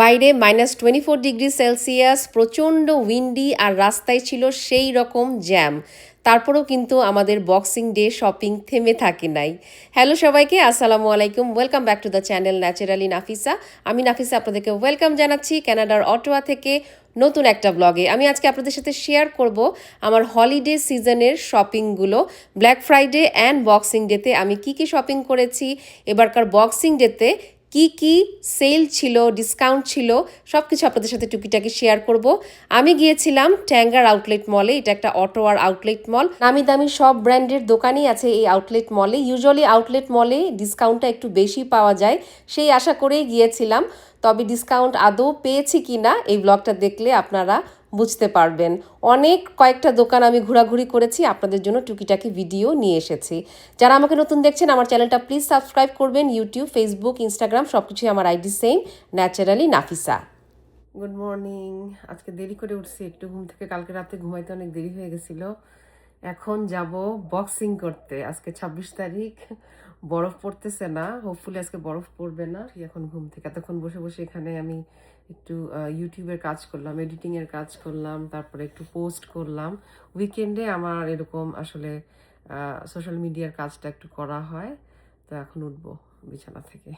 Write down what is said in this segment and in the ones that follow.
বাইরে minus twenty four degree Celsius, প্রচণ্ড windy আর রাস্তায় ছিল সেই রকম জ্যাম তারপরেও কিন্তু আমাদের বক্সিং ডে শপিং থেমে থাকে নাই। হ্যালো সবাইকে, আসসালামু আলাইকুম। Welcome back to the channel naturally Nafisa আমি নাফিসা আপনাদেরকে ওয়েলকাম জানাচ্ছি ক্যানাডার অটোয়া থেকে নতুন একটা ব্লগে আমি আজকে আপনাদের সাথে শেয়ার করব আমার হলিডে সিজনের শপিংগুলো ব্ল্যাক ফ্রাইডে অ্যান্ড বক্সিং ডেতে আমি কি কি শপিং করেছি। এবারকার বক্সিং ডেতে কি কি সেল ছিল ডিসকাউন্ট ছিল সব কিছু আপনাদের সাথে টুকিটাকি শেয়ার করব। আমি গিয়েছিলাম ট্যাঙ্গার আউটলেট মলে এটা একটা অটো আর আউটলেট মল নামি দামি সব ব্র্যান্ডের দোকানই আছে এই আউটলেট মলে ইউজুয়ালি আউটলেট মলে ডিসকাউন্টটা একটু বেশি পাওয়া যায়, সেই আশা করেই গিয়েছিলাম। তবে ডিসকাউন্ট আদৌ পেয়েছি কি না এই ব্লগটা দেখলে আপনারা বুঝতে পারবেন। অনেক কয়েকটা দোকান আমি ঘোরাঘুরি করেছি, আপনাদের জন্য টুকিটাকি ভিডিও নিয়ে এসেছি। যারা আমাকে নতুন দেখছেন, আমার চ্যানেলটা প্লিজ সাবস্ক্রাইব করবেন, ইউটিউব, ফেসবুক, ইনস্টাগ্রাম সব কিছুই আমার ID same, naturally Nafisa. Good morning. আজকে দেরি করে উঠছি, একটু ঘুম থেকে কালকে রাতে ঘুমাইতে অনেক দেরি হয়ে গেছিল। এখন যাব বক্সিং করতে। আজকে ছাব্বিশ তারিখ, বরফ পড়তেছে না। হোপফুলি আজকে বরফ পড়বে না। এখন ঘুম থেকে, এতক্ষণ বসে বসে এখানে আমি একটু ইউটিউবের কাজ করলাম এডিটিংয়ের কাজ করলাম, তারপরে একটু পোস্ট করলাম। উইকেন্ডে আমার এরকম আসলে সোশ্যাল মিডিয়ার কাজটা একটু করা হয়। তো এখন উঠবো বিছানা থেকে।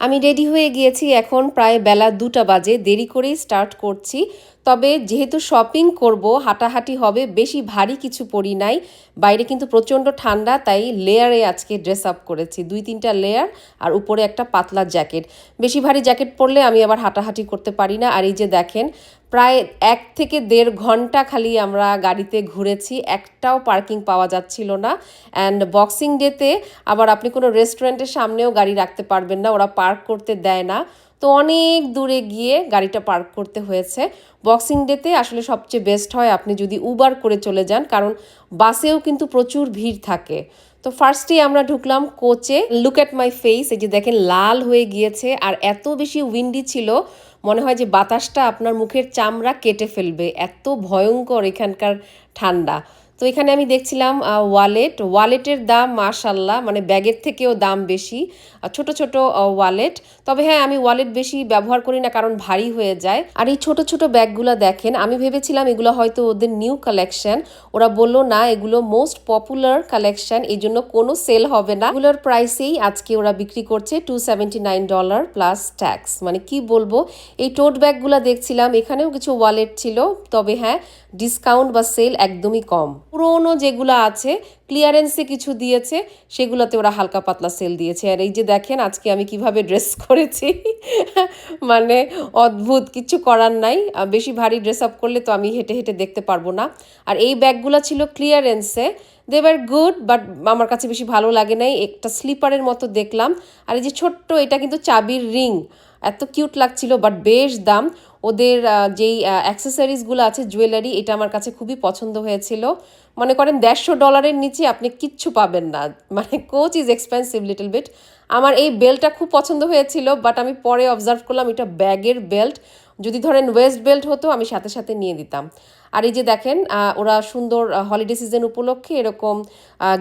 আমি রেডি হয়ে গিয়েছি, এখন প্রায় বেলা দুটা বাজে, দেরি করেই স্টার্ট করছি। তবে যেহেতু শপিং করব, হাঁটাহাঁটি হবে, বেশি ভারী কিছু পরি নাই। বাইরে কিন্তু প্রচণ্ড ঠান্ডা, তাই লেয়ারে আজকে ড্রেস আপ করেছি। দুই তিনটা লেয়ার আর উপরে একটা পাতলা জ্যাকেট বেশি ভারী জ্যাকেট পরলে আমি আবার হাঁটাহাঁটি করতে পারি না। আর এই যে দেখেন প্রায় এক থেকে দেড় ঘণ্টা খালি আমরা গাড়িতে ঘুরেছি, একটাও পার্কিং পাওয়া যাচ্ছিল না। অ্যান্ড বক্সিং ডেতে আবার আপনি কোনো রেস্টুরেন্টের সামনেও গাড়ি রাখতে পারবেন না, ওরা পার্ক করতে দেয় না। তো অনেক দূরে গিয়ে গাড়িটা পার্ক করতে হয়েছে। বক্সিং ডেতে আসলে সবচেয়ে বেস্ট হয় আপনি যদি উবার করে চলে যান, কারণ বাসেও কিন্তু প্রচুর ভিড় থাকে। তো ফার্স্টেই আমরা ঢুকলাম কোচে। লুক অ্যাট মাই ফেস এই যে দেখেন, লাল হয়ে গিয়েছে আর এত বেশি উইন্ডি ছিল, মনে হয় যে বাতাসটা আপনার মুখের চামড়া কেটে ফেলবে। এত ভয়ঙ্কর এখানকার ঠান্ডা। তো এখানে আমি দেখছিলাম ওয়ালেট ওয়ালেটের দাম মাশাল্লাহ মানে ব্যাগের থেকেও দাম বেশি। ছোট ছোট ওয়ালেট তবে হ্যাঁ আমি ওয়ালেট বেশি ব্যবহার করি না, কারণ ভারী হয়ে যায়। আর এই ছোট ছোট ব্যাগগুলো দেখেন, আমি ভেবেছিলাম এগুলো হয়তো ওদের নিউ কালেকশন ওরা বলল, না, এগুলো মোস্ট পপুলার কালেকশন এই জন্য কোনো সেল হবে না। এগুলোর প্রাইসেই আজকে ওরা বিক্রি করছে টু ডলার প্লাস ট্যাক্স মানে কি বলব, এই টোট ব্যাগগুলো দেখছিলাম, এখানেও কিছু ওয়ালেট ছিল। তবে হ্যাঁ ডিসকাউন্ট বা সেল একদমই কম। পুরোনো যেগুলো আছে ক্লিয়ারেন্সে কিছু দিয়েছে, সেগুলোতে ওরা হালকা পাতলা সেল দিয়েছে। আর এই যে দেখেন, আজকে আমি কীভাবে ড্রেস করেছি মানে অদ্ভুত, কিছু করার নাই। বেশি ভারী ড্রেস আপ করলে তো আমি হেঁটে হেঁটে দেখতে পারব না। আর এই ব্যাগগুলো ছিল ক্লিয়ারেন্সে দেবার গুড বাট আমার কাছে বেশি ভালো লাগে নাই। একটা স্লিপারের মতো দেখলাম। আর এই যে ছোট্ট, এটা কিন্তু চাবির রিং। এত কিউট লাগছিল বাট বেশ দাম। ওদের যেই অ্যাক্সেসরিজগুলো আছে জুয়েলারি এটা আমার কাছে খুবই পছন্দ হয়েছিল। মনে করেন দেড়শো ডলারের নিচে আপনি কিচ্ছু পাবেন না। মানে Coach is expensive little bit আমার এই বেল্টটা খুব পছন্দ হয়েছিল বাট আমি পরে অবজার্ভ করলাম, এটা ব্যাগের বেল্ট যদি ধরেন ওয়েস্ট বেল্ট হতো, আমি সাথে সাথে নিয়ে দিতাম আর এই যে দেখেন ওরা সুন্দর হলিডে সিজন উপলক্ষে এরকম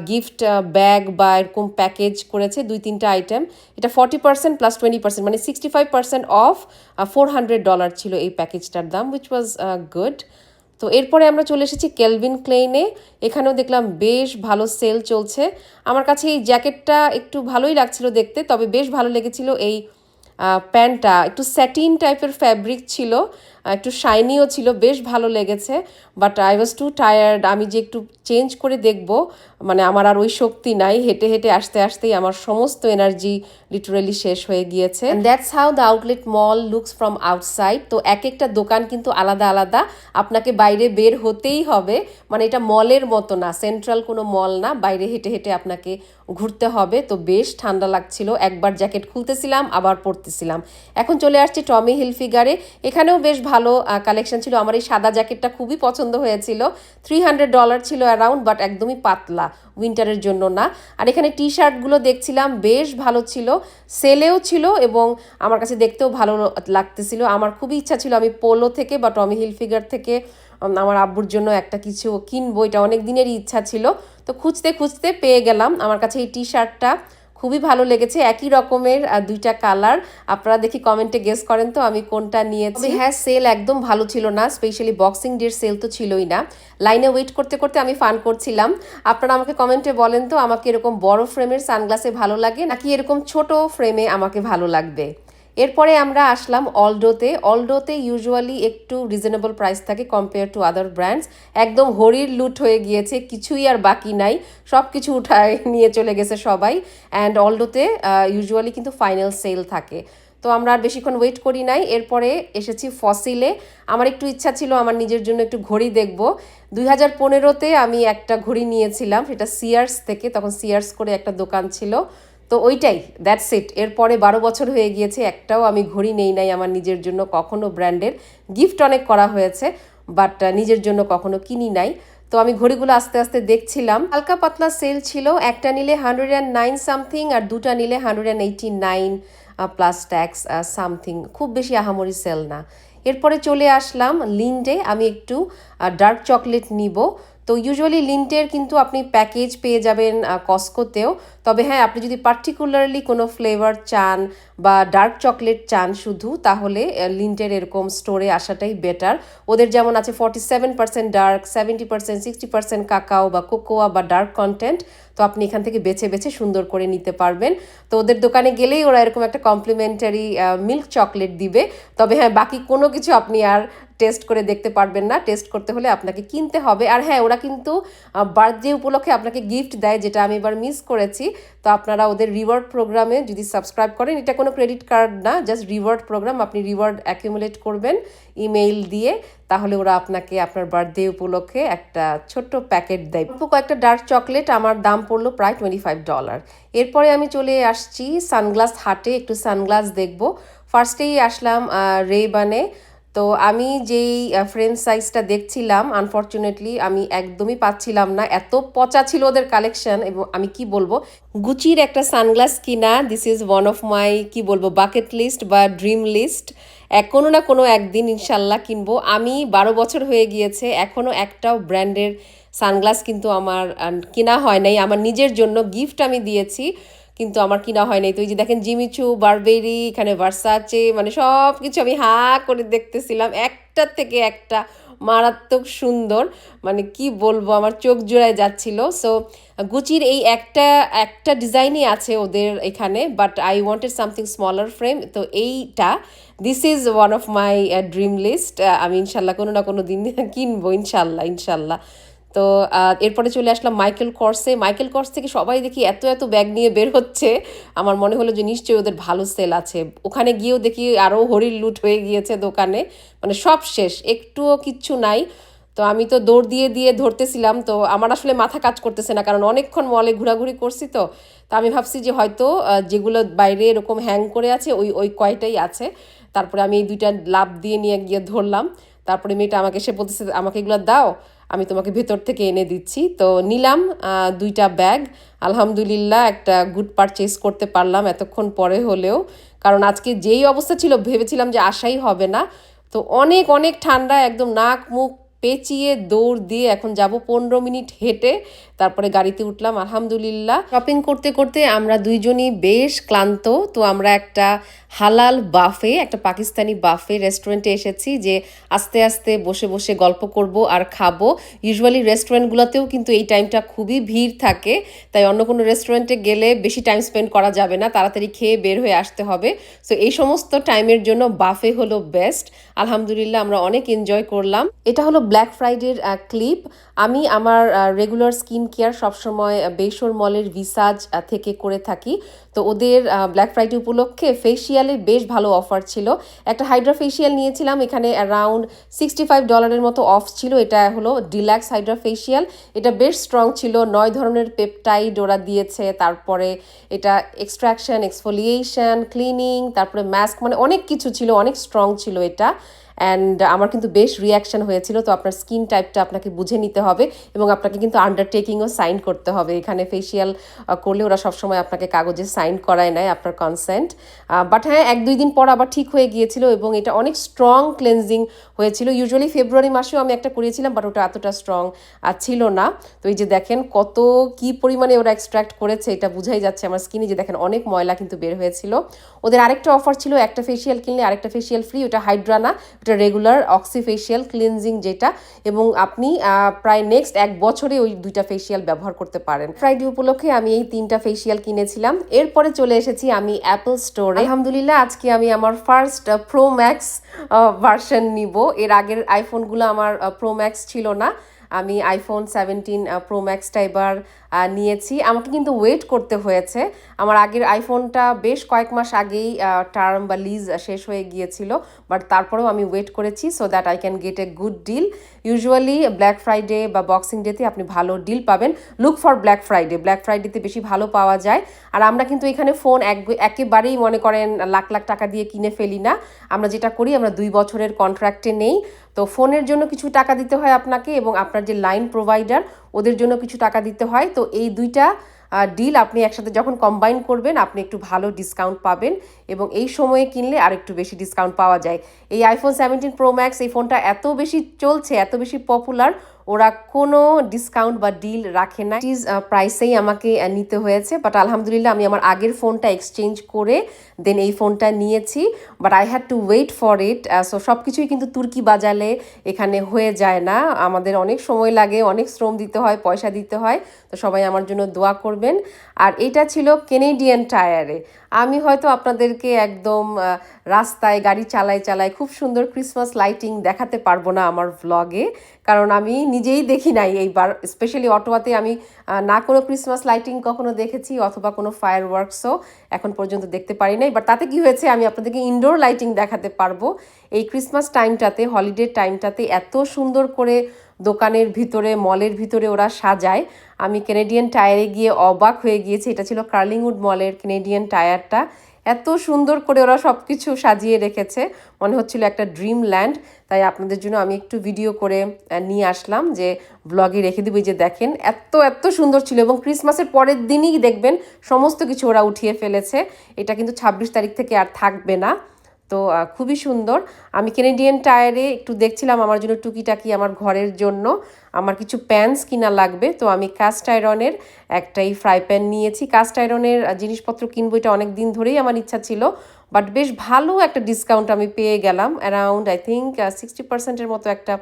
গিফট ব্যাগ বা এরকম প্যাকেজ করেছে, দুই তিনটা আইটেম এটা forty percent plus twenty percent মানে sixty five percent off four hundred dollar ছিল এই প্যাকেজটার দাম উইচ ওয়াজ গুড তো এরপরে আমরা চলে এসেছি কেলভিন ক্লেইনে এখানেও দেখলাম বেশ ভালো সেল চলছে। আমার কাছে এই জ্যাকেটটা একটু ভালোই লাগছিল দেখতে, তবে বেশ ভালো লেগেছিল এই প্যান্টটা একটু স্যাটিন টাইপের ফ্যাব্রিক ছিল। একটু শাইনিও ছিল, বেশ ভালো লেগেছে but I was too tired আমি যে একটু চেঞ্জ করে দেখব মানে আমার আর ওই শক্তি নাই, হেঁটে হেঁটে আসতে আসতেই আমার সমস্ত এনার্জি লিটারেলি শেষ হয়ে গিয়েছে। That's how the outlet mall looks from outside তো এক একটা দোকান কিন্তু আলাদা আলাদা, আপনাকে বাইরে বের হতেই হবে। মানে এটা মলের মতো না সেন্ট্রাল কোনো মল না, বাইরে হেঁটে হেঁটে আপনাকে ঘুরতে হবে। তো বেশ ঠান্ডা লাগছিল, একবার জ্যাকেট খুলতেছিলাম, আবার পরতেছিলাম। এখন চলে আসছি টমি হিলফিগারে এখানেও বেশ ভালো কালেকশন ছিল। আমার এই সাদা জ্যাকেটটা খুবই পছন্দ হয়েছিল। থ্রি হান্ড্রেড ডলার ছিল অ্যারাউন্ড বাট একদমই পাতলা উইন্টারের জন্য না। আর এখানে টি শার্টগুলো দেখছিলাম, বেশ ভালো ছিল। সেলেও ছিল এবং আমার কাছে দেখতেও ভালো লাগতেছিল। আমার খুবই ইচ্ছা ছিল আমি পোলো থেকে বা টমি হিল ফিগার থেকে আমার আব্বুর জন্য একটা কিছু কিনবো। এটা অনেক দিনেরই ইচ্ছা ছিল। তো খুঁজতে খুঁজতে পেয়ে গেলাম। আমার কাছে এই টি শার্টটা খুবই ভালো লেগেছে। একই রকমের দুইটা কালার। আপনারা দেখি কমেন্টে গেস করেন তো আমি কোনটা নিয়েছি। হ্যাঁ সেল একদম ভালো ছিল না স্পেশালি বক্সিং ডের সেল তো ছিলই না। লাইনে ওয়েট করতে করতে আমি ফান করছিলাম। আপনারা আমাকে কমেন্টে বলেন তো, আমাকে এরকম বড় ফ্রেমের সানগ্লাসে ভালো লাগে, নাকি এরকম ছোট ফ্রেমে আমাকে ভালো লাগবে? এরপরে আমরা আসলাম অলডোতে। অলডোতে ইউজুয়ালি একটু রিজনেবল প্রাইস থাকে কম্পেয়ার টু আদার ব্র্যান্ডস একদম হরির লুট হয়ে গিয়েছে, কিছুই আর বাকি নাই। সব কিছু উঠায় নিয়ে চলে গেছে সবাই। অ্যান্ড অলডোতে ইউজুয়ালি কিন্তু ফাইনাল সেল থাকে। তো আমরা আর বেশিক্ষণ ওয়েট করি নাই। এরপরে এসেছি ফসিলে আমার একটু ইচ্ছা ছিল আমার নিজের জন্য একটু ঘড়ি দেখব। দুই হাজার পনেরোতে আমি একটা ঘড়ি নিয়েছিলাম, সেটা সিয়ার্স থেকে। তখন সিয়ার্স করে একটা দোকান ছিল। তো ওইটাই দ্যাটস ইট এরপরে বারো বছর হয়ে গিয়েছে, একটাও আমি ঘড়ি নেই নাই আমার নিজের জন্য, কখনো ব্র্যান্ডের গিফট অনেক করা হয়েছে বাট নিজের জন্য কখনো কিনি নাই। তো আমি ঘড়িগুলো আস্তে আস্তে দেখছিলাম। হালকা পাতলা সেল ছিল, একটা নিলে হান্ড্রেড অ্যান্ড নাইন সামথিং আর দুটা নিলে hundred and eighty nine plus tax something খুব বেশি আহামরি সেল না। এরপরে চলে আসলাম লিন্ডে আমি একটু ডার্ক চকলেট নিব। তো ইউজুয়ালি লিন্টের কিন্তু আপনি প্যাকেজ পেয়ে যাবেন কস্কোতেও তবে হ্যাঁ আপনি যদি পার্টিকুলারলি কোনো ফ্লেভার চান বা ডার্ক চকলেট চান শুধু, তাহলে লিন্টের এরকম স্টোরে আসাটাই বেটার ওদের যেমন আছে forty seven percent dark seventy percent sixty percent cacao বা কোকোয়া বা ডার্ক কন্টেন্ট তো আপনি এখান থেকে বেছে বেছে সুন্দর করে নিতে পারবেন। তো ওদের দোকানে গেলেই ওরা এরকম একটা কমপ্লিমেন্টারি মিল্ক চকলেট দিবে। তবে হ্যাঁ বাকি কোনো কিছু আপনি আর টেস্ট করে দেখতে পারবেন না। টেস্ট করতে হলে আপনাকে কিনতে হবে। আর হ্যাঁ ওরা কিন্তু বার্থডে উপলক্ষে আপনাকে গিফট দেয়, যেটা আমি এবার মিস করেছি। তো আপনারা ওদের রিওয়ার্ড প্রোগ্রামে যদি সাবস্ক্রাইব করেন, এটা কোনো ক্রেডিট কার্ড না জাস্ট রিওয়ার্ড প্রোগ্রাম আপনি রিওয়ার্ড অ্যাকিউমুলেট করবেন ইমেইল দিয়ে, তাহলে ওরা আপনাকে আপনার বার্থডে উপলক্ষে একটা ছোট্ট প্যাকেট দেয়। কয়েকটা ডার্ক চকলেট আমার দাম পড়ল প্রায় টোয়েন্টি ফাইভ ডলার এরপরে আমি চলে আসছি সানগ্লাস হাটে একটু সানগ্লাস দেখব। ফার্স্টেই আসলাম রেবানে তো আমি যেই ফ্রেম সাইজটা দেখছিলাম আনফর্চুনেটলি আমি একদমই পাচ্ছিলাম না। এত পচা ছিল ওদের কালেকশন এবং আমি কি বলব, গুচির একটা সানগ্লাস কিনা this is one of my কি বলব বাকেট লিস্ট বা ড্রিম লিস্ট এক কোনো না কোনো একদিন ইনশাল্লাহ কিনবো। আমি বারো বছর হয়ে গিয়েছে এখনও একটাও ব্র্যান্ডের সানগ্লাস কিন্তু আমার কেনা হয় নাই। আমার নিজের জন্য গিফট আমি দিয়েছি। কিন্তু আমার কিনা হয় নাই। তো যে দেখেন জিমিচু বারবেরি, এখানে ভার্সাচে মানে সব কিছু আমি হা করে দেখতেছিলাম। একটার থেকে একটা মারাত্মক সুন্দর মানে কি বলব, আমার চোখ জোড়ায় যাচ্ছিল। সো গুচির এই একটা একটা ডিজাইনই আছে ওদের এখানে but I wanted something smaller frame তো এইটা this is one of my dream list আমি ইনশাল্লাহ কোনো না কোনো দিন কিনবো, ইনশাল্লাহ ইনশাল্লাহ। তো এরপরে চলে আসলাম মাইকেল কর্সে মাইকেল কর্স থেকে সবাই দেখি এত এত ব্যাগ নিয়ে বের হচ্ছে। আমার মনে হলো যে নিশ্চয়ই ওদের ভালো সেল আছে। ওখানে গিয়েও দেখি আরও হরির লুট হয়ে গিয়েছে দোকানে। মানে সব শেষ, একটুও কিচ্ছু নাই। তো আমি তো দৌড় দিয়ে দিয়ে ধরতেছিলাম। তো আমার আসলে মাথা কাজ করতেছে না, কারণ অনেকক্ষণ মলে ঘোরাঘুরি করছি তো। তো আমি ভাবছি যে হয়তো যেগুলো বাইরে এরকম হ্যাং করে আছে, ওই ওই কয়টাই আছে। তারপরে আমি এই দুইটা লাভ দিয়ে নিয়ে গিয়ে ধরলাম। তারপরে মেয়েটা আমাকে এসে বলতেছে, আমাকে এগুলো দাও। আমি তোমাকে ভেতর থেকে এনে দিচ্ছি। তো নিলাম দুইটা ব্যাগ। আলহামদুলিল্লাহ একটা গুড পারচেস করতে পারলাম এতক্ষণ পরে হলেও। কারণ আজকে যেই অবস্থা ছিল, ভেবেছিলাম যে আশাই হবে না। তো অনেক অনেক ঠান্ডা, একদম নাক, মুখ পেঁচিয়ে দৌড় দিয়ে এখন যাব পনেরো মিনিট হেঁটে, তারপরে গাড়িতে উঠলাম, আলহামদুলিল্লাহ। শপিং করতে করতে আমরা দুইজনই বেশ ক্লান্ত, তো আমরা একটা হালাল বাফে, একটা পাকিস্তানি বাফে রেস্টুরেন্টে এসেছি যে আস্তে আস্তে বসে বসে গল্প করব আর খাব। ইউজুয়ালি রেস্টুরেন্টগুলোতেও কিন্তু এই টাইমটা খুবই ভিড় থাকে, তাই অন্য কোনো রেস্টুরেন্টে গেলে বেশি টাইম স্পেন্ড করা যাবে না, তাড়াতাড়ি খেয়ে বের হয়ে আসতে হবে। সো এই সমস্ত টাইমের জন্য বাফে হলো বেস্ট আলহামদুলিল্লাহ আমরা অনেক এনজয় করলাম। এটা হলো ব্ল্যাক ফ্রাইডের ক্লিপ আমি আমার রেগুলার স্কিন কেয়ার সবসময় বেসর মলের ভিসাজ থেকে করে থাকি। তো ওদের ব্ল্যাক ফ্রাইডে উপলক্ষে ফেসিয়ালে বেশ ভালো অফার ছিল। একটা হাইড্রা ফেসিয়াল নিয়েছিলাম, এখানে অ্যারাউন্ড সিক্সটি ফাইভ ডলারের মতো অফ ছিল। এটা হলো ডিল্যাক্স হাইড্রা ফেসিয়াল এটা বেশ স্ট্রং ছিল, নয় ধরনের পেপটাইড ওরা দিয়েছে, তারপরে এটা এক্সট্রাকশন এক্সফোলিয়েশন ক্লিনিং তারপরে মাস্ক মানে অনেক কিছু ছিল, অনেক স্ট্রং ছিল এটা। অ্যান্ড আমার কিন্তু বেশ রিয়াকশন হয়েছিল, তো আপনার স্কিন টাইপটা আপনাকে বুঝে নিতে হবে এবং আপনাকে কিন্তু আন্ডারটেকিংও সাইন করতে হবে। এখানে ফেসিয়াল করলে ওরা সবসময় আপনাকে কাগজে সাইন করায় নেয় আপনার কনসেন্ট বাট হ্যাঁ এক দুই দিন পর আবার ঠিক হয়ে গিয়েছিল এবং এটা অনেক স্ট্রং ক্লেনজিং হয়েছিল। ইউজুয়ালি ফেব্রুয়ারি মাসেও আমি একটা করিয়েছিলাম বাট ওটা এতটা স্ট্রং ছিল না। তো এই যে দেখেন কত, কি পরিমাণে ওরা এক্সট্রাক্ট করেছে, এটা বুঝাই যাচ্ছে আমার স্কিনে যে দেখেন অনেক ময়লা কিন্তু বের হয়েছিল। ওদের আরেকটা অফার ছিল, একটা ফেসিয়াল কিনলে আরেকটা ফেসিয়াল ফ্রি ওটা হাইড্রানা রেগুলার অক্সি ফেসিয়াল ক্লিনজিং যেটা এবং আপনি প্রায় নেক্সট এক বছরে ওই দুইটা ফেসিয়াল ব্যবহার করতে পারেন। ফ্রাইডে উপলক্ষে আমি এই তিনটা ফেসিয়াল কিনেছিলাম। এরপরে চলে এসেছি আমি অ্যাপল স্টোরে আলহামদুলিল্লাহ, আজকে আমি আমার ফার্স্ট প্রো ম্যাক্স ভার্সন নিব। এর আগের আইফোনগুলো আমার প্রো ম্যাক্স ছিল না। আমি আইফোন সেভেন্টিন প্রো ম্যাক্সটা এবার নিয়েছি। আমাকে কিন্তু ওয়েট করতে হয়েছে। আমার আগের আইফোনটা বেশ কয়েক মাস আগেই টার্ম বা লিজ শেষ হয়ে গিয়েছিল বাট তারপরেও আমি ওয়েট করেছি so that I can get a good deal usually black Friday বা বক্সিং ডেতে আপনি ভালো ডিল পাবেন। Look for black Friday black ফ্রাইডেতে বেশি ভালো পাওয়া যায়। আর আমরা কিন্তু এখানে ফোন এক, একেবারেই মনে করেন লাখ লাখ টাকা দিয়ে কিনে ফেলি না। আমরা যেটা করি, আমরা দুই বছরের কন্ট্রাক্টে নেই। তো ফোনের জন্য কিছু টাকা দিতে হয় আপনাকে এবং আপনার যে লাইন প্রোভাইডার ওদের জন্য কিছু টাকা দিতে হয়। তো এই দুইটা ডিল আপনি একসাথে যখন কম্বাইন করবেন, আপনি একটু ভালো ডিসকাউন্ট পাবেন এবং এই সময়ে কিনলে আর একটু বেশি ডিসকাউন্ট পাওয়া যায়। এই আইফোন সেভেন্টিন প্রো ম্যাক্স এই ফোনটা এত বেশি চলছে, এত বেশি পপুলার ওরা কোনো ডিসকাউন্ট বা ডিল রাখে না। চিজ প্রাইসেই আমাকে নিতে হয়েছে বাট আলহামদুলিল্লাহ আমি আমার আগের ফোনটা এক্সচেঞ্জ করে দেন এই ফোনটা নিয়েছি but I had to wait for it so সব কিছুই কিন্তু তুর্কি বাজালে এখানে হয়ে যায় না। আমাদের অনেক সময় লাগে, অনেক শ্রম দিতে হয়, পয়সা দিতে হয়, তো সবাই আমার জন্য দোয়া করবেন। আর এটা ছিল কেনেডিয়ান টায়ারে আমি হয়তো আপনাদেরকে একদম রাস্তায় গাড়ি চালায় চালায় খুব সুন্দর ক্রিসমাস লাইটিং দেখাতে পারব না আমার ভ্লগে কারণ আমি নিজেই দেখি নাই এইবার স্পেশালি অটোয়াতে আমি না কোনো ক্রিসমাস লাইটিং কখনো দেখেছি অথবা কোনো ফায়ার ওয়ার্কসও এখন পর্যন্ত দেখতে পারি নাই। বাট তাতে কি হয়েছে, আমি আপনাদেরকে ইনডোর লাইটিং দেখাতে পারব। এই ক্রিসমাস টাইমটাতে হলিডে টাইমটাতে এত সুন্দর করে দোকানের ভিতরে, মলের ভিতরে ওরা সাজায়। আমি কেনেডিয়ান টায়ারে গিয়ে অবাক হয়ে গিয়েছি, এটা ছিল কার্লিংউড মলের কেনেডিয়ান টায়ারটা এত সুন্দর করে ওরা সব কিছু সাজিয়ে রেখেছে। মনে হচ্ছিল একটা ড্রিম ল্যান্ড তাই আপনাদের জন্য আমি একটু ভিডিও করে নিয়ে আসলাম যে ব্লগে রেখে দিব। যে দেখেন, এত এত সুন্দর ছিল এবং ক্রিসমাসের পরের দিনই দেখবেন সমস্ত কিছু ওরা উঠিয়ে ফেলেছে। এটা কিন্তু ছাব্বিশ তারিখ থেকে আর থাকবে না। তো খুবই সুন্দর। আমি কেনেডিয়ান টায়ারে একটু দেখছিলাম আমার জন্য টুকিটাকি আমার ঘরের জন্য। আমার কিছু প্যান্স কিনা লাগবে। তো আমি কাস্ট আয়রনের একটাই ফ্রাই প্যান নিয়েছি। কাস্ট আয়রনের জিনিসপত্র কিনবো এটা অনেক দিন ধরেই আমার ইচ্ছা ছিল। বাট বেশ ভালো একটা ডিসকাউন্ট আমি পেয়ে গেলাম। অ্যারাউন্ড আই থিঙ্ক সিক্সটি পার্সেন্টের মতো একটা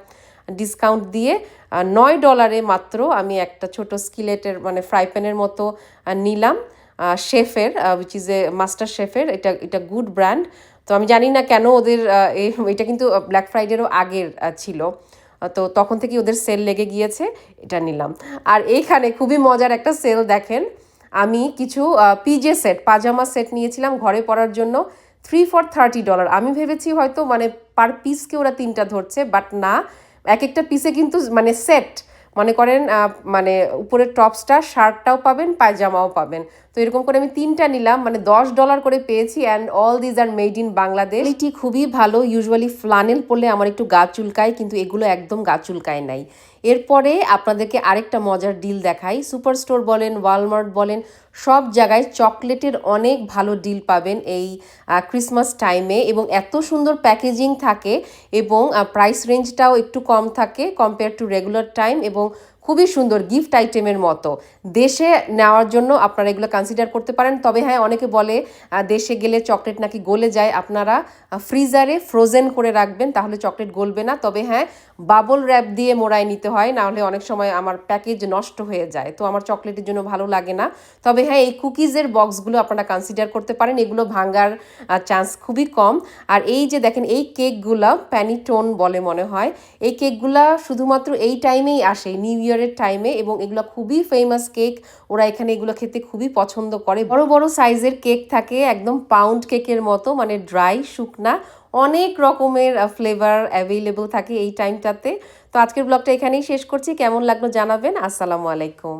ডিসকাউন্ট দিয়ে নয় ডলারে মাত্র আমি একটা ছোট স্কিলেটের মানে ফ্রাই প্যানের মতো নিলাম। শেফের উইচ ইজ এ মাস্টার শেফের। এটা এটা গুড ব্র্যান্ড তো আমি জানি না কেন ওদের এটা কিন্তু ব্ল্যাক ফ্রাইডেরও আগের ছিল। তো তখন থেকে ওদের সেল লেগে গিয়েছে, এটা নিলাম। আর এইখানে খুবই মজার একটা সেল দেখেন। আমি কিছু পিজে সেট পাজামা সেট নিয়েছিলাম ঘরে পরার জন্য থ্রি ফর থার্টি ডলার আমি ভেবেছি হয়তো মানে পার পিসকে ওরা তিনটা ধরছে বাট না, এক একটা পিসে কিন্তু মানে সেট মনে করেন মানে উপরের টপসটা শার্টটাও পাবেন, পায়জামাও পাবেন। তো এরকম করে আমি তিনটা নিলাম মানে দশ ডলার করে পেয়েছি and all these are made in Bangladesh এটি খুবই ভালো ইউজুয়ালি ফ্লানেল পরলে আমার একটু গা চুলকায়, কিন্তু এগুলো একদম গা চুলকায় নাই। এরপরে আপনাদেরকে আরেকটা মজার ডিল দেখাই। সুপার স্টোর বলেন ওয়ালমার্ট বলেন, সব জায়গায় চকলেটের অনেক ভালো ডিল পাবেন এই ক্রিসমাস টাইমে এবং এত সুন্দর প্যাকেজিং থাকে এবং প্রাইস রেঞ্জটাও একটু কম থাকে কম্পেয়ার টু রেগুলার টাইম এবং খুবই সুন্দর গিফট আইটেমের মতো। দেশে নেওয়ার জন্য আপনারা এগুলো কনসিডার করতে পারেন। তবে হ্যাঁ অনেকে বলে দেশে গেলে চকলেট নাকি গলে যায়। আপনারা ফ্রিজারে ফ্রোজেন করে রাখবেন, তাহলে চকলেট গলবে না। তবে হ্যাঁ বাবল র্যাপ দিয়ে মোড়ায় নিতে হয় না হলে অনেক সময় আমার প্যাকেজ নষ্ট হয়ে যায়। তো আমার চকলেটের জন্য ভালো লাগে না। তবে হ্যাঁ এই কুকিজের বক্সগুলো আপনারা কনসিডার করতে পারেন, এগুলো ভাঙার চান্স খুবই কম। আর এই যে দেখেন, এই কেকগুলো প্যানিটোন বলে মনে হয়, এই কেকগুলা শুধুমাত্র এই টাইমেই আসে নিউ ইয়ারের টাইমে এবং এগুলো খুবই ফেমাস কেক ওরা এখানে এগুলো খেতে খুবই পছন্দ করে। বড় বড় সাইজের কেক থাকে, একদম পাউন্ড কেকের মতো মানে ড্রাই শুকনা। অনেক রকমের ফ্লেভার অ্যাভেলেবল থাকে এই টাইমটাতে তো আজকের ব্লগটা এখানেই শেষ করছি। কেমন লাগল জানাবেন। আসসালামু আলাইকুম।